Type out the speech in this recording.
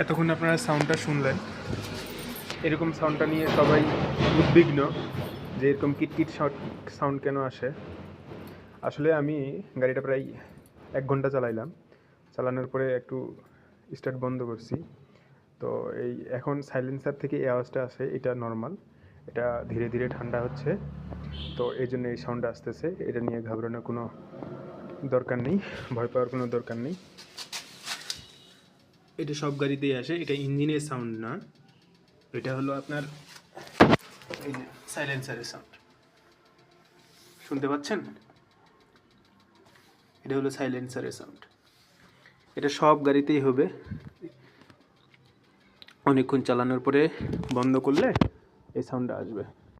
এতক্ষণ আপনারা সাউন্ডটা শুনলেন। এরকম সাউন্ডটা নিয়ে সবাই উদ্বিগ্ন যে এরকম কিটকিট সাউন্ড কেন আসে। আসলে আমি গাড়িটা প্রায় এক ঘণ্টা চালাইলাম। চালানোর পরে একটু স্টার্ট বন্ধ করছি। তো এই এখন সাইলেন্সার থেকে এই আওয়াজটা আসে, এটা নর্মাল এটা ধীরে ধীরে ঠান্ডা হচ্ছে। তো এই জন্য এই সাউন্ডটা আসতেছে। এটা নিয়ে ঘাবড়ানোর কোনো দরকার নেই, ভয় পাওয়ার কোনো দরকার নেই। এটা সব গাড়িতেই আসে, এটা ইঞ্জিনের সাউন্ড না। এটা হলো আপনার সাইলেন্সারের সাউন্ড শুনতে পাচ্ছেন? এটা হলো সাইলেন্সারের সাউন্ড এটা সব গাড়িতেই হবে। অনেকক্ষণ চালানোর পরে বন্ধ করলে এই সাউন্ডটা আসবে।